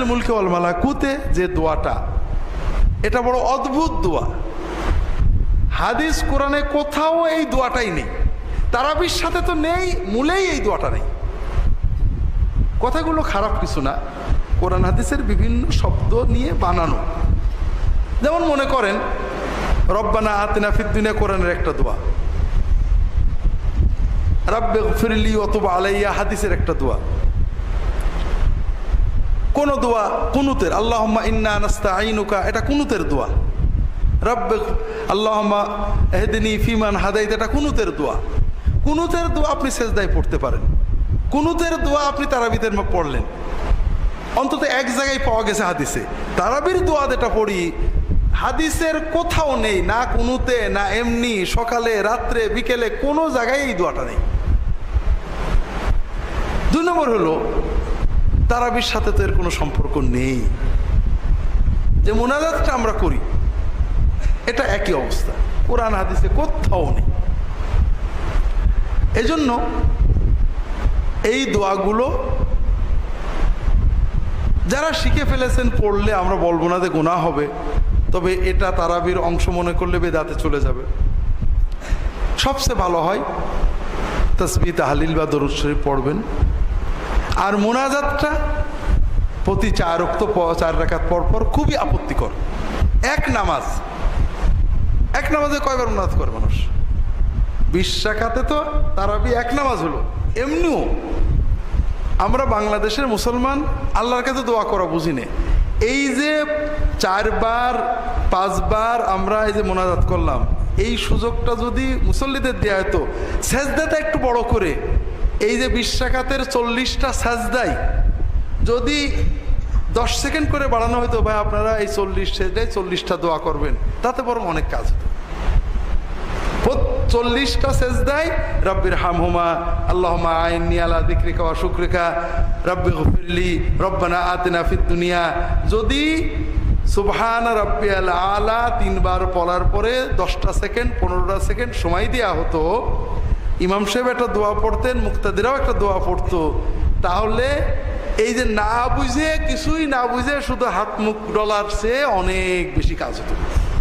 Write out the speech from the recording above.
লিমালিকেল মুলকে ওয়াল মালাকুতে যে দোয়াটা, এটা বড় অদ্ভুত দোয়া। হাদিস কোরআনে কোথাও এই দোয়াটাই নেই। তারাবির সাথে তো নেই, মূলেই এই দোয়াটা নেই। কথাগুলো খারাপ কিছু না, কোরআন হাদিসের বিভিন্ন শব্দ নিয়ে বানানো। যেমন মনে করেন, রব্বানা আতিনা ফিদ্দিনা কোরআনের একটা দোয়া। রাব্বে ফিরলি অথবা আলাইয়া, হাদিসের একটা দোয়া। কোন দোয়া কুনুতের। আল্লাহম্মা ইন্না নাস্তা আইনুকা এটা কুনুতের দোয়া। রব্বে, আল্লাহম্মা এহদিনী ফিমান হাদাইত, এটা কুনুতের দোয়া। কুনুতের দোয়া আপনি সেজদায় পড়তে পারেন। কুনুতের দোয়া আপনি তারাবিদের পড়লেন। অন্তত এক জায়গায় পাওয়া গেছে হাদিসে। তারাবির দোয়া যেটা পড়ি, হাদিসের কোথাও নেই, না কুনুতে, না এমনি, সকালে, রাত্রে, বিকেলে, কোনো জায়গায় এই দোয়াটা নেই। দুই নম্বর হলো তারাবির সাথে তো এর কোনো সম্পর্ক নেই। যে মোনাজাতটা আমরা করি, এটা একই অবস্থা। কোরআন, হাদিসে কোথাও নেই। এজন্য এই দোয়াগুলো যারা শিখে ফেলেছেন, পড়লে আমরা বলব না যে গোনা হবে, তবে এটা তারাবির অংশ মনে করলে বেদাতে চলে যাবে। সবচেয়ে ভালো হয় তসবি তাহালিল বা দরুদ শরীফ পড়বেন। আর মোনাজাতটা প্রতি চার রক্ত চার রাখাত পর পর খুবই আপত্তিকর। এক নামাজ। এক নামাজে কয়বার মোনাজাত করে মানুষ? বিশ রাখাতে তো তারাবি এক নামাজ হলো। এমনিও আমরা বাংলাদেশের মুসলমান, আল্লাহর কাছে দোয়া করা বুঝি নে। এই যে চারবার, পাঁচবার আমরা এই যে মোনাজাত করলাম, এই সুযোগটা যদি মুসল্লিদের দেওয়া হতো, সেজদাটা একটু বড় করে এই যে বিশ্বাকাতের চল্লিশটা সাজদাই, যদি দশ সেকেন্ড করে বাড়ানো হতো ভাই আপনারা এই চল্লিশ সেজদায় চল্লিশটা দোয়া করবেন, তাতে বরং অনেক কাজ হতো। চল্লিশটা সেজদাই রব্বির হামহুমা আল্লাহমা আইনি আলা দিক্রিকা ওয়া শুক্রিকা, রব্বি গফিরলি, রব্বানা আতিনা ফিদ যদি সুবহান রব্বিয়াল আলা তিনবার পড়ার পরে দশটা সেকেন্ড, পনেরোটা সেকেন্ড সময় দেওয়া হতো ইমাম সাহেব একটা দোয়া পড়তেন, মুক্তাদিরাও একটা দোয়া পড়তো। তাহলে এই যে না বুঝে, কিছুই না বুঝে শুধু হাত মুখ ডলার চেয়ে অনেক বেশি কাজ হতো।